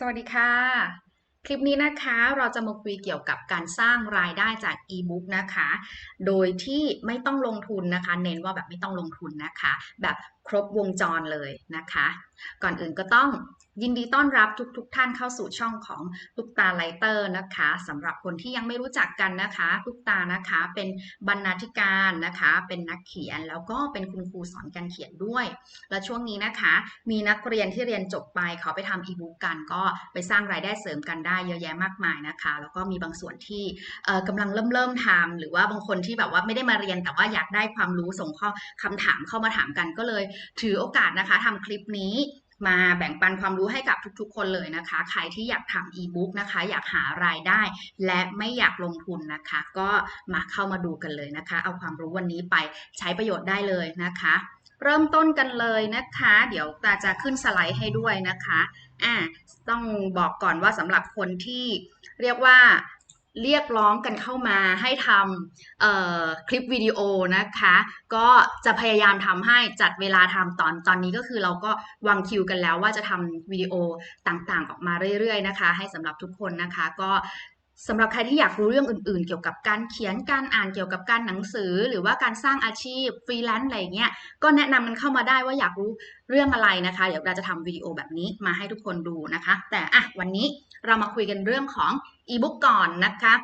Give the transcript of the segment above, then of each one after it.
สวัสดีค่ะ คลิปนี้นะคะเราจะมาคุยเกี่ยวกับการสร้างรายได้จากอีบุ๊กนะคะ โดยที่ไม่ต้องลงทุนนะคะ เน้นว่าแบบไม่ต้องลงทุนนะคะ แบบ ครบวงจรเลยนะคะ ก่อนอื่นก็ต้องยินดีต้อนรับทุกๆทท่านเข้าสู่ช่องของตุกตาไลเตอร์นะคะสำหรับคนที่ยังไม่รู้จักกันนะคะตุกตานะคะเป็นบรรณาธิการนะคะ เป็นนักเขียนแล้วก็เป็นคุณครูสอนการเขียนด้วย และช่วงนี้นะคะ มีนักเรียนที่เรียนจบไปเขาไปทำอีบุ๊กกันก็ไปสร้างรายได้เสริมกันได้เยอะแยะมากมายนะคะ แล้วก็มีบางส่วนที่เอ่อกำลังเริ่มเริ่มทำหรือว่าบางคนที่แบบว่าไม่ได้มาเรียนแต่ว่าอยากได้ความรู้ส่งข้อคำถามเข้ามาถามกันก็เลยถือโอกาสนะคะทำคลิปนี้มาแบ่งปันความรู้ให้กับทุกๆ คนเลยนะคะ ใครที่อยากทำอีบุ๊กนะคะ อยากหารายได้ และไม่อยากลงทุนนะคะ ก็มาเข้ามาดูกันเลยนะคะ เอาความรู้วันนี้ไปใช้ประโยชน์ได้เลยนะคะ เริ่มต้นกันเลยนะคะ เดี๋ยวตาจะขึ้นสไลด์ให้ด้วยนะคะอ่าต้องบอกก่อนว่าสำหรับคนที่เรียกว่า เรียกร้องกันเข้ามาให้ทำคลิปวิดีโอนะคะ ก็จะพยายามทำให้จัดเวลาทำตอนตอนนี้ก็คือเราก็วางคิวกันแล้วว่าจะทำวิดีโอต่างๆ ออกมาเรื่อยๆนะคะ ให้สำหรับทุกคนนะคะก็สำหรับใครที่อยากรู้เรื่องอื่นๆ เกี่ยวกับการเขียนการอ่านเกี่ยวกับการหนังสือ หรือว่าการสร้างอาชีพฟรีแลนซ์อะไรเงี้ยก็แนะนำกันเข้ามาได้ว่าอยากรู้เรื่องอะไรนะคะ เดี๋ยวเราจะทำวิดีโอแบบนี้มาให้ทุกคนดูนะคะ แต่อะวันนี้ เรามาคุยกันเรื่องของอีบุ๊กก่อนนะคะ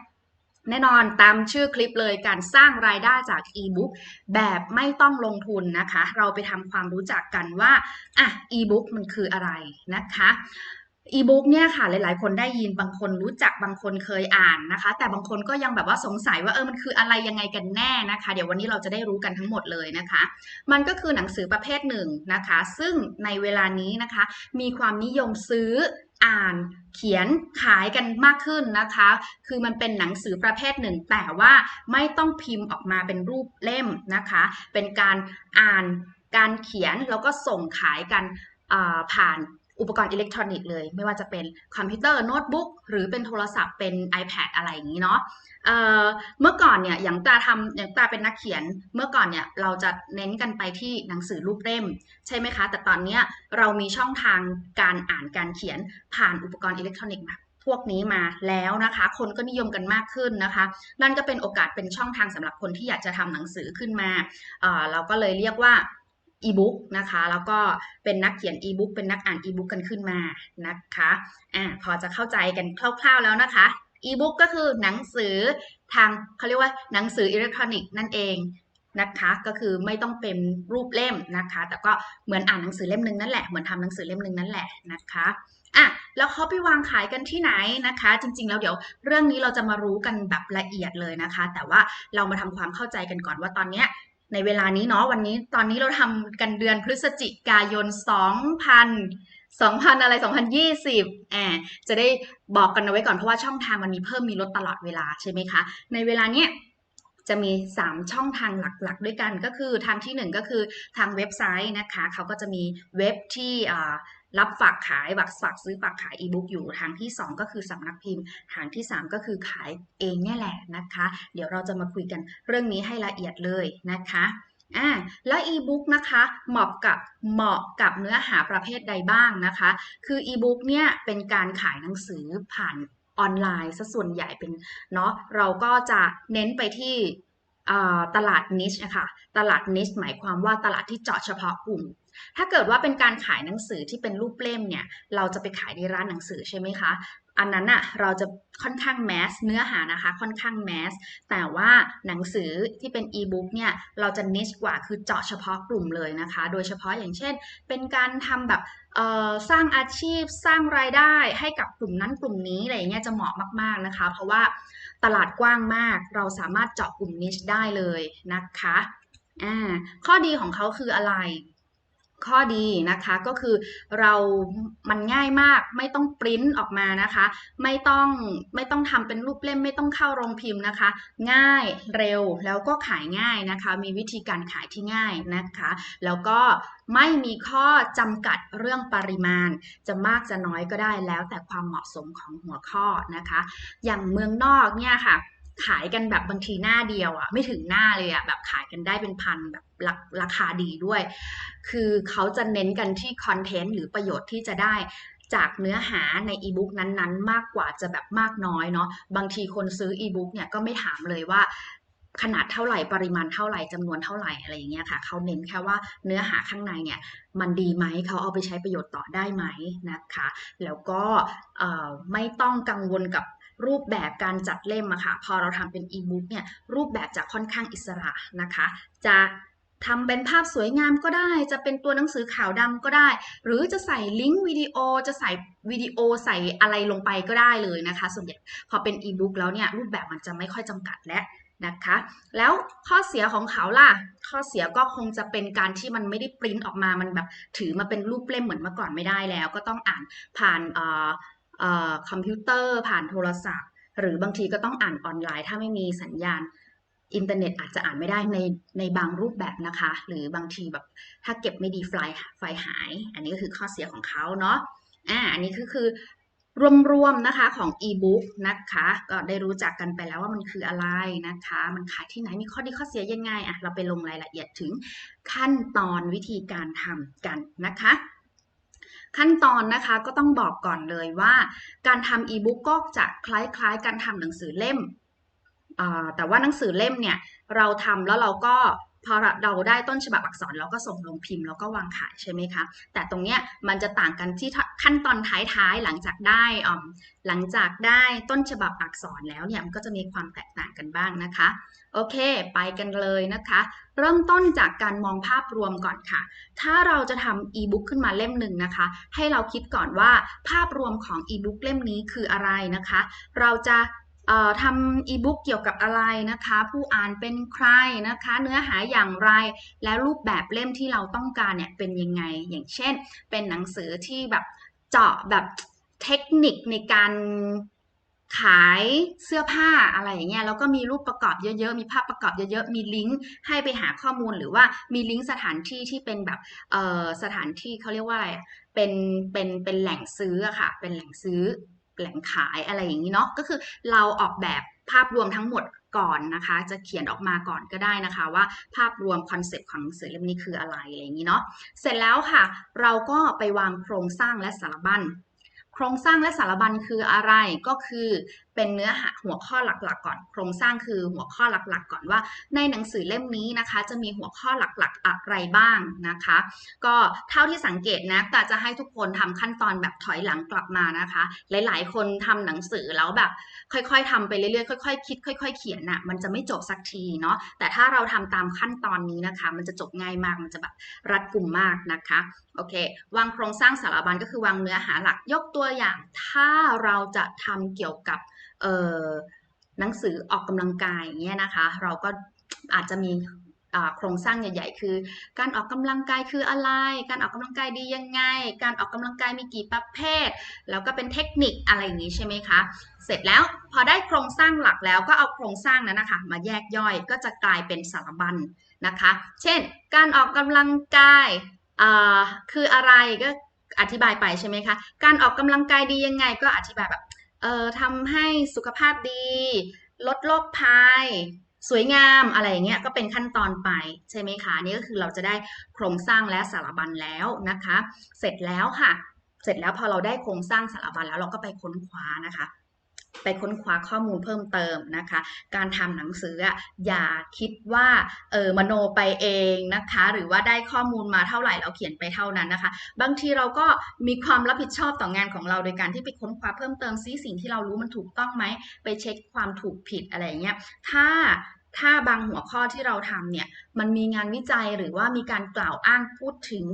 แน่นอนตามชื่อคลิปเลยการสร้างรายได้จากอีบุ๊กแบบไม่ต้องลงทุนนะคะ เราไปทำความรู้จักกันว่าอะอีบุ๊กมันคืออะไรนะคะอีบุ๊กเนี่ยค่ะหลาย ๆ คนได้ยินบางคนรู้จักบางคนเคยอ่านนะคะ แต่บางคนก็ยังแบบว่าสงสัยว่าเออมันคืออะไรยังไงกันแน่นะคะ เดี๋ยววันนี้เราจะได้รู้กันทั้งหมดเลยนะคะ มันก็คือหนังสือประเภทหนึ่งนะคะ ซึ่งในเวลานี้นะคะ มีความนิยมซื้อ อ่านเขียนขายกันมากขึ้นนะคะ คือมันเป็นหนังสือประเภทหนึ่ง แต่ว่าไม่ต้องพิมพ์ออกมาเป็นรูปเล่มนะคะ เป็นการอ่านการเขียนแล้วก็ส่งขายกันผ่าน อุปกรณ์อิเล็กทรอนิกส์เลย ไม่ว่าจะเป็นคอมพิวเตอร์โน้ตบุ๊กหรือเป็นโทรศัพท์เป็น iPad อะไรอย่างนี้เนาะเเมื่อก่อนเนี่ยอย่างตาทำอย่างตาเป็นนักเขียน เมื่อก่อนเนี่ยเราจะเน้นกันไปที่หนังสือรูปเล่ม ใช่ไหมคะ แต่ตอนนี้เรามีช่องทางการอ่านการเขียนผ่านอุปกรณ์อิเล็กทรอนิกส์พวกนี้มาแล้วนะคะ คนก็นิยมกันมากขึ้นนะคะ นั่นก็เป็นโอกาสเป็นช่องทางสำหรับคนที่อยากจะทำหนังสือขึ้นมาเราก็เลยเรียกว่า อีบุ๊กนะคะแล้วก็เป็นนักเขียนอีบุ๊กเป็นนักอ่านอีบุ๊กกันขึ้นมานะคะอ่าพอจะเข้าใจกันคร่าว ๆแล้วนะคะอีบุ๊กก็คือหนังสือทางเขาเรียกว่าหนังสืออิเล็กทรอนิกส์นั่นเองนะคะก็คือไม่ต้องเป็นรูปเล่มนะคะ แต่ก็เหมือนอ่านหนังสือเล่มหนึ่งนั่นแหละเหมือนทำหนังสือเล่มหนึ่งนั่นแหละนะคะอะแล้วเขาไปวางขายกันที่ไหนนะคะ จริง ๆ แล้วเดี๋ยวเรื่องนี้เราจะมารู้กันแบบละเอียดเลยนะคะ แต่ว่าเรามาทำความเข้าใจกันก่อนว่าตอนเนี้ย ในเวลานี้เนาะวันนี้ตอนนี้เราทำกันเดือนพฤศจิกายน 2,000 2,000 อะไร 2020แอบจะได้บอกกันเอาไว้ก่อนเพราะว่าช่องทางมันมีเพิ่มมีลดตลอดเวลาใช่ไหมคะ ในเวลาเนี้ยจะมี 3 ช่องทางหลักๆ ด้วยกันก็คือทางที่ 1 ก็คือทางเว็บไซต์นะคะ เขาก็จะมีเว็บที่ รับฝากขายฝากฝากซื้อฝากขายอีบุ๊กอยู่ทางที่ 2 ก็คือสำนักพิมพ์ทางที่ 3 ก็คือขายเองเนี่ยแหละนะคะ เดี๋ยวเราจะมาคุยกันเรื่องนี้ให้ละเอียดเลยนะคะอ่าแล้วอีบุ๊กนะคะเหมาะกับเหมาะกับเนื้อหาประเภทใดบ้างนะคะ คืออีบุ๊กเนี่ยเป็นการขายหนังสือผ่านออนไลน์ซะส่วนใหญ่เป็นเนาะเราก็จะเน้นไปที่ ตลาดนิชนะคะตลาดนิชหมายความว่าตลาดที่เจาะเฉพาะกลุ่ม ถ้าเกิดว่าเป็นการขายหนังสือที่เป็นรูปเล่มเนี่ยเราจะไปขายในร้านหนังสือใช่ไหมคะอันนั้นอะเราจะค่อนข้างแมสเนื้อหานะคะค่อนข้างแมสแต่ว่าหนังสือที่เป็นอีบุ๊กเนี่ยเราจะนิชกว่าคือเจาะเฉพาะกลุ่มเลยนะคะ โดยเฉพาะอย่างเช่น เป็นการทำแบบสร้างอาชีพสร้างรายได้ให้กับกลุ่มนั้นกลุ่มนี้อะไรเงี้ยจะเหมาะมากๆนะคะ เพราะว่า ตลาดกว้างมาก เราสามารถเจาะกลุ่มนิชได้เลยนะคะอ่าข้อดีของเขาคืออะไร ข้อดีนะคะก็คือเรามันง่ายมากไม่ต้องปริ้นออกมานะคะ ไม่ต้องไม่ต้องทำเป็นรูปเล่ม ไม่ต้องเข้าโรงพิมพ์นะคะ ง่ายเร็วแล้วก็ขายง่ายนะคะ มีวิธีการขายที่ง่ายนะคะ แล้วก็ไม่มีข้อจำกัดเรื่องปริมาณ จะมากจะน้อยก็ได้แล้วแต่ความเหมาะสมของหัวข้อนะคะ อย่างเมืองนอกเนี่ยค่ะ ขายกันแบบบางทีหน้าเดียวอะไม่ถึงหน้าเลยอะแบบขายกันได้เป็นพันแบบราคาดีด้วย คือเขาจะเน้นกันที่คอนเทนต์หรือประโยชน์ที่จะได้จากเนื้อหาในอีบุ๊กนั้นๆ มากกว่าจะแบบมากน้อยเนาะบางทีคนซื้ออีบุ๊กเนี่ยก็ไม่ถามเลยว่าขนาดเท่าไหร่ปริมาณเท่าไหร่จำนวนเท่าไหร่อะไรอย่างเงี้ยค่ะเขาเน้นแค่ว่าเนื้อหาข้างในเนี่ยมันดีไหมเขาเอาไปใช้ประโยชน์ต่อได้ไหมนะคะ แล้วก็ไม่ต้องกังวลกับ รูปแบบการจัดเล่มอะค่ะพอเราทำเป็นอีบุ๊กเนี่ยรูปแบบจะค่อนข้างอิสระนะคะ จะทำเป็นภาพสวยงามก็ได้ จะเป็นตัวหนังสือขาวดำก็ได้ หรือจะใส่ลิงก์วิดีโอ จะใส่วิดีโอใส่อะไรลงไปก็ได้เลยนะคะ ส่วนใหญ่พอเป็นอีบุ๊กแล้วเนี่ยรูปแบบมันจะไม่ค่อยจำกัดและนะคะ แล้วข้อเสียของเขาล่ะ ข้อเสียก็คงจะเป็นการที่มันไม่ได้ปริ้นออกมา มันแบบถือมาเป็นรูปเล่มเหมือนเมื่อก่อนไม่ได้แล้ว ก็ต้องอ่านผ่านเอ่อเอ่อ คอมพิวเตอร์ผ่านโทรศัพท์ หรือบางทีก็ต้องอ่านออนไลน์ ถ้าไม่มีสัญญาณอินเทอร์เน็ตอาจจะอ่านไม่ได้ในในบางรูปแบบนะคะ หรือบางทีแบบถ้าเก็บไม่ดีไฟล์ไฟล์หาย อันนี้ก็คือข้อเสียของเขาเนาะอ่าอันนี้คือคือรวมๆนะคะของ e-book นะคะ ก็ได้รู้จักกันไปแล้วว่ามันคืออะไรนะคะ มันขายที่ไหนมีข้อดีข้อเสียยังไงอะเราไปลงรายละเอียดถึงขั้นตอนวิธีการทำกันนะคะ ขั้นตอนนะคะก็ต้องบอกก่อนเลยว่า การทำอีบุ๊กก็จะคล้ายๆ การทำหนังสือเล่มแต่ว่าหนังสือเล่มเนี่ยเราทำแล้วเราก็ พอเราได้ต้นฉบับอักษรเราก็ส่งลงพิมพ์แล้วก็วางขายใช่ไหมคะแต่ตรงเนี้ยมันจะต่างกันที่ขั้นตอนท้ายๆหลังจากได้หลังจากได้ต้นฉบับอักษรแล้วเนี่ยมันก็จะมีความแตกต่างกันบ้างนะคะโอเค ไปกันเลยนะคะ เริ่มต้นจากการมองภาพรวมก่อนค่ะ ถ้าเราจะทำอีบุ๊กขึ้นมาเล่มหนึ่งนะคะ ให้เราคิดก่อนว่าภาพรวมของอีบุ๊กเล่มนี้คืออะไรนะคะ เราจะ ทำอีบุ๊กเกี่ยวกับอะไรนะคะ ผู้อ่านเป็นใครนะคะ เนื้อหาอย่างไร และรูปแบบเล่มที่เราต้องการเนี่ยเป็นยังไง อย่างเช่น เป็นหนังสือที่แบบเจาะแบบเทคนิคในการขายเสื้อผ้าอะไรอย่างเงี้ยแล้วก็มีรูปประกอบเยอะๆ มีภาพประกอบเยอะๆ มีลิงก์ให้ไปหาข้อมูลหรือว่ามีลิงก์สถานที่ที่เป็นแบบเออสถานที่เขาเรียกว่าอะไรเป็นเป็นเป็นแหล่งซื้ออะค่ะ เป็นแหล่งซื้อ แหล่งขายอะไรอย่างนี้เนาะก็คือเราออกแบบภาพรวมทั้งหมดก่อนนะคะ จะเขียนออกมาก่อนก็ได้นะคะว่าภาพรวมคอนเซปต์ของหนังสือเล่มนี้คืออะไรอะไรอย่างนี้เนาะเสร็จแล้วค่ะ เราก็ไปวางโครงสร้างและสารบัญโครงสร้างและสารบัญคืออะไรก็คือ เป็นเนื้อหาหัวข้อหลักๆ ก่อน โครงสร้างคือหัวข้อหลักๆ ก่อนว่า ในหนังสือเล่มนี้นะคะ จะมีหัวข้อหลักๆ อะไรบ้างนะคะ ก็เท่าที่สังเกตนะแต่จะให้ทุกคนทำขั้นตอนแบบถอยหลังกลับมานะคะ หลายๆ คนทำหนังสือแล้วแบบ ค่อยๆทำไปเรื่อยๆ ค่อยๆ คิด ค่อย ๆ เขียนน่ะมันจะไม่จบสักทีเนาะ แต่ถ้าเราทำตามขั้นตอนนี้นะคะ มันจะจบง่ายมาก มันจะแบบรัดกลุ่มมากนะคะ โอเค วางโครงสร้างสารบัญก็คือวางเนื้อหาหลัก ยกตัวอย่าง ถ้าเราจะทำเกี่ยวกับ หนังสือออกกำลังกายอย่างเงี้ยนะคะ เราก็อาจจะมีโครงสร้างใหญ่ๆ คือ การออกกำลังกายคืออะไร การออกกำลังกายดียังไง การออกกำลังกายมีกี่ประเภท แล้วก็เป็นเทคนิคอะไรอย่างนี้ใช่ไหมคะ เสร็จแล้วพอได้โครงสร้างหลักแล้วก็เอาโครงสร้างนั้นนะคะมาแยกย่อยก็จะกลายเป็นสารบัญนะคะ เช่น การออกกำลังกายคืออะไรก็อธิบายไปใช่ไหมคะ การออกกำลังกายดียังไงก็อธิบายแบบ เอ่อทำให้สุขภาพดี ลดโรคภัย สวยงามอะไรอย่างเงี้ยก็เป็นขั้นตอนไปใช่ไหมคะนี่ก็คือเราจะได้โครงสร้างและสารบัญแล้วนะคะ เสร็จแล้วค่ะ เสร็จแล้วพอเราได้โครงสร้างสารบัญแล้วเราก็ไปค้นคว้านะคะ ไปค้นคว้าข้อมูลเพิ่มเติมนะคะ การทำหนังสืออะอย่าคิดว่าเออมโนไปเองนะคะ หรือว่าได้ข้อมูลมาเท่าไหร่เราเขียนไปเท่านั้นนะคะ บางทีเราก็มีความรับผิดชอบต่องานของเราโดยการที่ไปค้นคว้าเพิ่มเติมซิสิ่งที่เรารู้มันถูกต้องไหมไปเช็คความถูกผิดอะไรเงี้ยถ้าถ้าบางหัวข้อที่เราทำเนี่ยมันมีงานวิจัยหรือว่ามีการกล่าวอ้างพูดถึง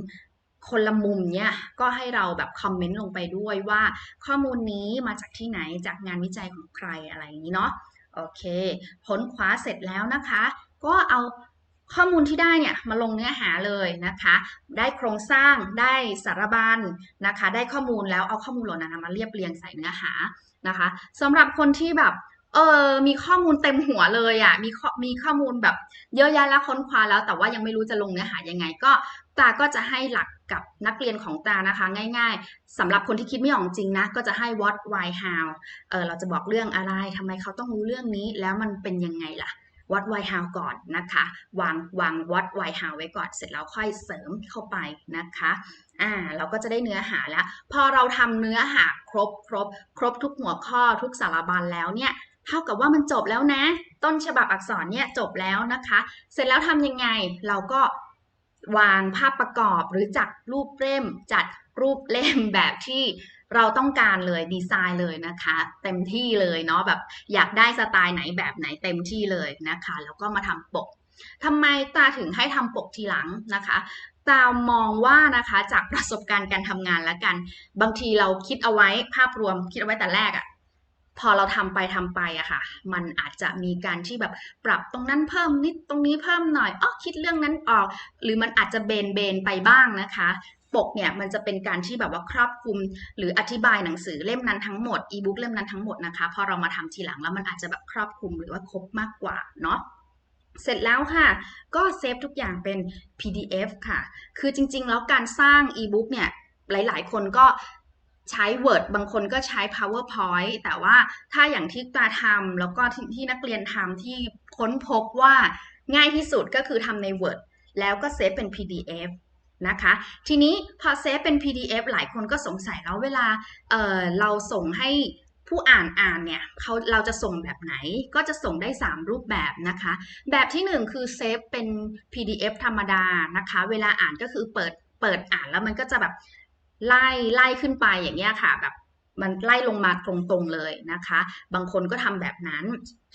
คนละมุมเนี่ยก็ให้เราแบบคอมเมนต์ลงไปด้วยว่าข้อมูลนี้มาจากที่ไหนจากงานวิจัยของใครอะไรอย่างนี้เนาะโอเคพ้นคว้าเสร็จแล้วนะคะ ก็เอาข้อมูลที่ได้เนี่ยมาลงเนื้อหาเลยนะคะ ได้โครงสร้างได้สารบัญนะคะ ได้ข้อมูลแล้วเอาข้อมูลเหล่านั้นมาเรียบเรียงใส่เนื้อหานะคะสำหรับคนที่แบบเออมีข้อมูลเต็มหัวเลยอะ่ะมีมีข้อมูลแบบเยอะแยะแล้วค้นคว้าแล้ว แต่ว่ายังไม่รู้จะลงเนื้อหายังไงก็ตาก็จะให้หลัก กับนักเรียนของตานะคะง่ายๆสำหรับคนที่คิดไม่ออกจริงนะ ก็จะให้ what why how เออเราจะบอกเรื่องอะไรทำไมเขาต้องรู้เรื่องนี้แล้วมันเป็นยังไงล่ะ what why how ก่อนนะคะ วางวาง what why how ไว้ก่อนเสร็จแล้วค่อยเสริมเข้าไปนะคะอ่าเราก็จะได้เนื้อหาแล้ว พอเราทำเนื้อหาครบครบ ครบทุกหัวข้อทุกสารบัญแล้วเนี่ยเท่ากับว่ามันจบแล้วนะ ต้นฉบับอักษรเนี่ยจบแล้วนะคะ เสร็จแล้วทำยังไงเราก็ วางภาพประกอบหรือจัดรูปเล่ม จัดรูปเล่มแบบที่เราต้องการเลยดีไซน์เลยนะคะ เต็มที่เลยเนาะแบบอยากได้สไตล์ไหนแบบไหนเต็มที่เลยนะคะ แล้วก็มาทำปกทำไมตาถึงให้ทำปกทีหลังนะคะตามองว่านะคะจากประสบการณ์การทำงานแล้วกัน บางทีเราคิดเอาไว้ภาพรวมคิดเอาไว้แต่แรกอะ พอเราทำไปทำไปอะค่ะ มันอาจจะมีการที่แบบปรับตรงนั้นเพิ่มนิดตรงนี้เพิ่มหน่อยอ๋อคิดเรื่องนั้นออก หรือมันอาจจะเบนเบนไปบ้างนะคะปกเนี่ยมันจะเป็นการที่แบบว่าครอบคลุม หรืออธิบายหนังสือเล่มนั้นทั้งหมดอีบุ๊กเล่มนั้นทั้งหมดนะคะ พอเรามาทำทีหลังแล้วมันอาจจะแบบครอบคลุมหรือว่าครบมากกว่าเนาะเสร็จแล้วค่ะ ก็เซฟทุกอย่างเป็น PDF ค่ะ คือจริงๆ แล้วการสร้างอีบุ๊กเนี่ยหลายๆ คนก็ ใช้ Word บางคนก็ใช้ PowerPoint แต่ว่าถ้าอย่างที่ตาทำแล้วก็ที่ที่นักเรียนทำที่ค้นพบว่าง่ายที่สุดก็คือทำใน Word แล้วก็เซฟเป็น PDF นะคะ ทีนี้พอเซฟเป็น PDF หลายคนก็สงสัยแล้วเวลาเเราส่งให้ผู้อ่านอ่านเนี่ยเขาเราจะส่งแบบไหนก็จะส่งได้ 3 รูปแบบนะคะ แบบที่ 1 คือเซฟเป็น PDF ธรรมดานะคะ เวลาอ่านก็คือเปิดเปิดอ่านแล้วมันก็จะแบบ ไล่ไล่ขึ้นไปอย่างเงี้ยค่ะแบบมันไล่ลงมาตรงๆเลยนะคะ บางคนก็ทำแบบนั้น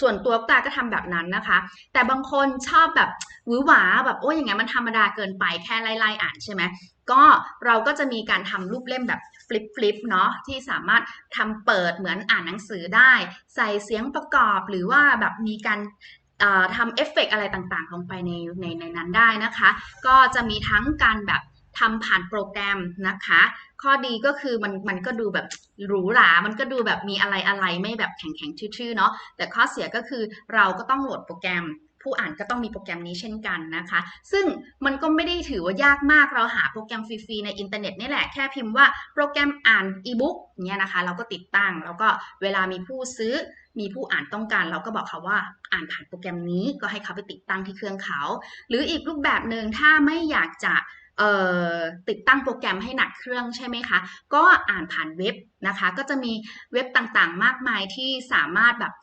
ส่วนตัวตาก็ทำแบบนั้นนะคะ แต่บางคนชอบแบบหวือหวาแบบโอ้ยอย่างเงี้ยมันธรรมดาเกินไปแค่ไล่ไล่อ่านใช่ไหมก็เราก็จะมีการทำรูปเล่มแบบฟลิปฟลิปเนาะที่สามารถทำเปิดเหมือนอ่านหนังสือได้ ใส่เสียงประกอบหรือว่าแบบมีการทำเอฟเฟกอะไรต่างๆ ลงไปในในในนั้นได้นะคะ ก็จะมีทั้งการแบบ ทำผ่านโปรแกรมนะคะ ข้อดีก็คือมันมันก็ดูแบบหรูหรา มันก็ดูแบบมีอะไรอะไรไม่แบบแข็งแข็งทื่อๆเนาะ แต่ข้อเสียก็คือเราก็ต้องโหลดโปรแกรม ผู้อ่านก็ต้องมีโปรแกรมนี้เช่นกันนะคะ ซึ่งมันก็ไม่ได้ถือว่ายากมาก เราหาโปรแกรมฟรีๆในอินเทอร์เน็ตนี่แหละ แค่พิมพ์ว่าโปรแกรมอ่านอีบุ๊กเนี่ยนะคะ เราก็ติดตั้ง แล้วก็เวลามีผู้ซื้อมีผู้อ่านต้องการเราก็บอกเขาว่าอ่านผ่านโปรแกรมนี้ก็ให้เขาไปติดตั้งที่เครื่องเขา หรืออีกรูปแบบหนึ่งถ้าไม่อยากจะ ติดตั้งโปรแกรมให้หนักเครื่องใช่ไหมคะ ก็อ่านผ่านเว็บนะคะ ก็จะมีเว็บต่างๆ มากมายที่สามารถแบบ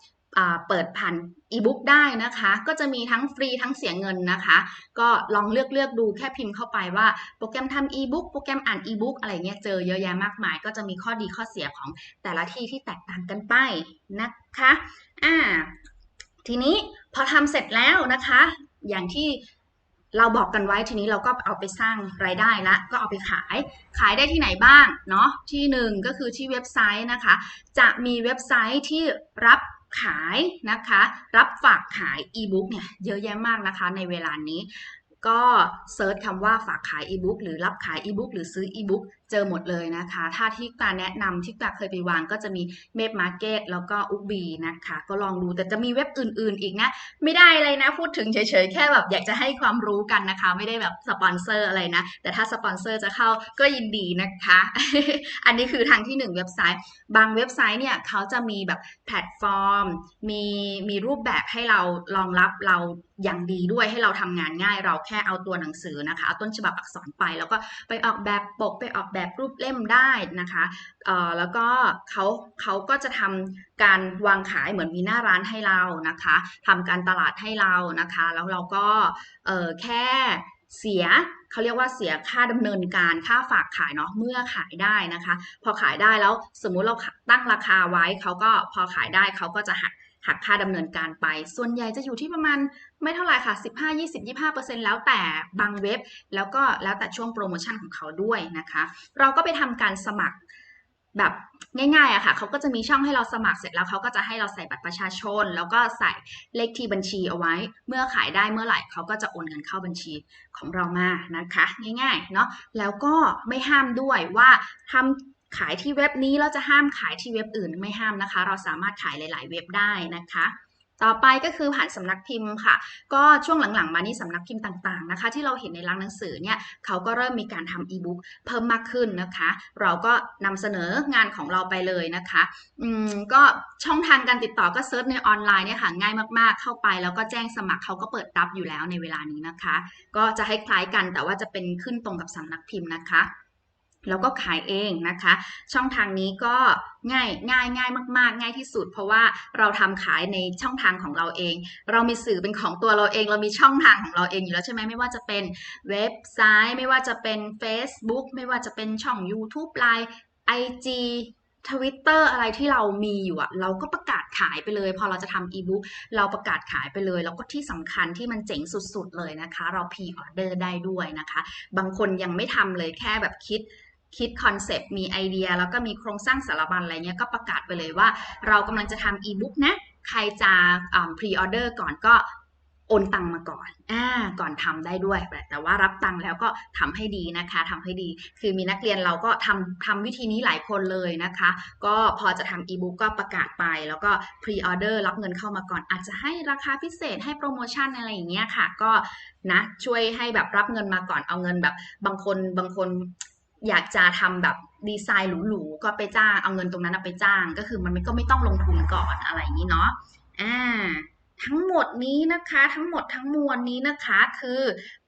เปิดผ่านอีบุ๊กได้นะคะ ก็จะมีทั้งฟรีทั้งเสียเงินนะคะ ก็ลองเลือกเลือกดูแค่พิมพ์เข้าไปว่าโปรแกรมทำอีบุ๊กโปรแกรมอ่านอีบุ๊กอะไรเงี้ยเจอเยอะแยะมากมาย ก็จะมีข้อดีข้อเสียของแต่ละที่ที่แตกต่างกันไปนะคะอ่าทีนี้พอทำเสร็จแล้วนะคะ อย่างที่ เราบอกกันไว้ทีนี้เราก็เอาไปสร้างรายได้ละก็เอาไปขาย ขายได้ที่ไหนบ้างเนาะที่หนึ่งก็คือที่เว็บไซต์นะคะ จะมีเว็บไซต์ที่รับขายนะคะ รับฝากขายอีบุ๊กเนี่ยเยอะแยะมากนะคะในเวลานี้ ก็เซิร์ชคำว่าฝากขายอีบุ๊กหรือรับขายอีบุ๊กหรือซื้ออีบุ๊กเจอหมดเลยนะคะ ถ้าที่ตาแนะนำที่ตาเคยไปวางก็จะมีเมฟมาร์เก็ตแล้วก็อุกบีนะคะ ก็ลองดูแต่จะมีเว็บอื่นๆ อีกนะ ไม่ได้เลยนะ พูดถึงเฉยๆ แค่แบบอยากจะให้ความรู้กันนะคะ ไม่ได้แบบสปอนเซอร์อะไรนะ แต่ถ้าสปอนเซอร์จะเข้าก็ยินดีนะคะ อันนี้คือทางที่ 1 เว็บไซต์ บางเว็บไซต์เนี่ยเขาจะมีแบบแพลตฟอร์ม มีมีรูปแบบให้เรารองรับเราอย่างดีด้วยให้เราทำงานง่ายเราแค่เอาตัวหนังสือนะคะเอาต้นฉบับอักษรไป แล้วก็ไปออกแบบปกไปออกแบบรูปเล่มได้นะคะเอ่อแล้วก็เขาเขาก็จะทำการวางขายเหมือนมีหน้าร้านให้เรานะคะทำการตลาดให้เรานะคะ แล้วเราก็เออแค่เสียเขาเรียกว่าเสียค่าดำเนินการค่าฝากขายเนาะเมื่อขายได้นะคะ พอขายได้แล้วสมมุติเราตั้งราคาไว้เขาก็พอขายได้เขาก็จะหัก หักค่าดำเนินการไป ส่วนใหญ่จะอยู่ที่ประมาณไม่เท่าไหร่ค่ะ 15 20 25 แล้วแต่บางเว็บ แล้วก็แล้วแต่ช่วงโปรโมชั่นของเขาด้วยนะคะ เราก็ไปทำการสมัครแบบง่ายๆอะค่ะเขาก็จะมีช่องให้เราสมัครเสร็จแล้วเขาก็จะให้เราใส่บัตรประชาชน แล้วก็ใส่เลขที่บัญชีเอาไว้ เมื่อขายได้เมื่อไหร่เขาก็จะโอนเงินเข้าบัญชีของเรามานะคะ ง่ายๆเนาะแล้วก็ไม่ห้ามด้วยว่าทำ ขายที่เว็บนี้เราจะห้ามขายที่เว็บอื่นไม่ห้ามนะคะ เราสามารถขายหลาย ๆ เว็บได้นะคะต่อไปก็คือผ่านสำนักพิมพ์ค่ะ ก็ช่วงหลังๆ มานี้สำนักพิมพ์ต่างๆนะคะ ที่เราเห็นในร้านหนังสือเนี่ยเขาก็เริ่มมีการทำอีบุ๊กเพิ่มมากขึ้นนะคะ เราก็นำเสนองานของเราไปเลยนะคะอืมก็ช่องทางการติดต่อก็เซิร์ชในออนไลน์เนี่ยค่ะง่ายมากๆเข้าไป แล้วก็แจ้งสมัครเขาก็เปิดรับอยู่แล้วในเวลานี้นะคะ ก็จะให้คล้ายกันแต่ว่าจะเป็นขึ้นตรงกับสำนักพิมพ์นะคะ แล้วก็ขายเองนะคะ ช่องทางนี้ก็ง่ายง่ายง่ายมาก ๆ ง่ายที่สุด เพราะว่าเราทำขายในช่องทางของเราเอง เรามีสื่อเป็นของตัวเราเอง เรามีช่องทางของเราเองอยู่แล้วใช่ไหมไม่ว่าจะเป็นเว็บไซต์ ไม่ว่าจะเป็น Facebook ไม่ว่าจะเป็นช่อง YouTube Line IG Twitter อะไรที่เรามีอยู่อะเราก็ประกาศขายไปเลย พอเราจะทำอีบุ๊กเราประกาศขายไปเลย แล้วก็ที่สำคัญที่มันเจ๋งสุดๆเลยนะคะ เราพีออเดอร์ได้ด้วยนะคะ บางคนยังไม่ทำเลยแค่แบบคิด คิดคอนเซปต์มีไอเดีย แล้วก็มีโครงสร้างสารบัญอะไรเงี้ยก็ประกาศไปเลยว่า เรากำลังจะทำอีบุ๊กนะใครจะพรีออเดอร์ก่อนก็โอนตังมาก่อนอ่าก่อนทำได้ด้วย แต่ว่ารับตังแล้วก็ทำให้ดีนะคะทำให้ดี คือมีนักเรียนเราก็ทำทำวิธีนี้หลายคนเลยนะคะ ก็พอจะทำอีบุ๊กก็ประกาศไป แล้วก็พรีออเดอร์รับเงินเข้ามาก่อน อาจจะให้ราคาพิเศษให้โปรโมชั่นอะไรอย่างเงี้ยค่ะ ก็นะช่วยให้แบบรับเงินมาก่อน เอาเงินแบบบางคนบางคน อยากจะทำแบบดีไซน์หรูๆก็ไปจ้างเอาเงินตรงนั้นไปจ้าง ก็คือมันก็ไม่ต้องลงทุนก่อนอะไรอย่างนี้เนาะอ่าทั้งหมดนี้นะคะ ทั้งหมดทั้งมวลนี้นะคะ คือ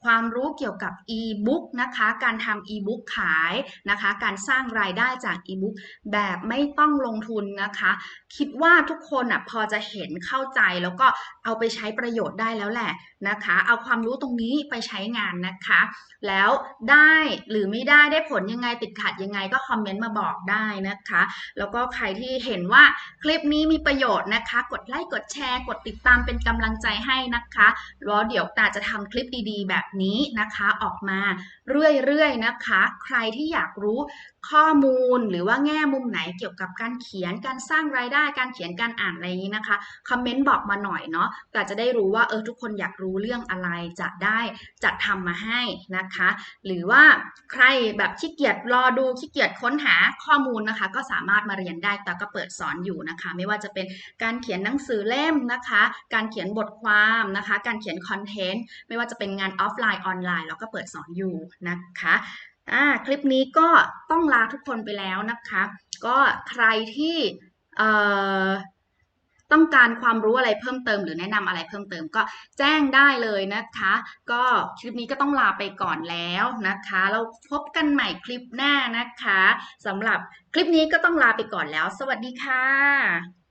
ความรู้เกี่ยวกับ e-book นะคะ การทำ e-book ขายนะคะ การสร้างรายได้จาก e-book แบบไม่ต้องลงทุนนะคะ คิดว่าทุกคนอะพอจะเห็นเข้าใจแล้วก็เอาไปใช้ประโยชน์ได้แล้วแหละนะคะ เอาความรู้ตรงนี้ไปใช้งานนะคะ แล้วได้หรือไม่ได้ได้ผลยังไงติดขัดยังไงก็คอมเมนต์มาบอกได้นะคะ แล้วก็ใครที่เห็นว่าคลิปนี้มีประโยชน์นะคะ กดไลค์กดแชร์ กดติดตามเป็นกำลังใจให้นะคะแล้วเดี๋ยวตาจะทำคลิปดีๆ แบบนี้นะคะออกมาเรื่อยๆนะคะ ใครที่อยากรู้ข้อมูลหรือว่าแง่มุมไหนเกี่ยวกับการเขียนการสร้างรายได้การเขียนการอ่านอะไรนี้นะคะคอมเมนต์บอกมาหน่อยเนาะแต่จะได้รู้ว่าเออทุกคนอยากรู้เรื่องอะไรจะได้จัดทำมาให้นะคะ หรือว่าใครแบบขี้เกียจรอดูขี้เกียจค้นหาข้อมูลนะคะ ก็สามารถมาเรียนได้แต่ก็เปิดสอนอยู่นะคะ ไม่ว่าจะเป็นการเขียนหนังสือเล่มนะคะ การเขียนบทความนะคะ การเขียนคอนเทนต์ไม่ว่าจะเป็นงานออฟไลน์ออนไลน์เราก็เปิดสอนอยู่นะคะอ่าคลิปนี้ก็ต้องลาทุกคนไปแล้วนะคะ ก็ใครที่เอ่อต้องการความรู้อะไรเพิ่มเติมหรือแนะนำอะไรเพิ่มเติมก็แจ้งได้เลยนะคะ ก็คลิปนี้ก็ต้องลาไปก่อนแล้วนะคะ เราพบกันใหม่คลิปหน้านะคะสำหรับคลิปนี้ก็ต้องลาไปก่อนแล้ว สวัสดีค่ะ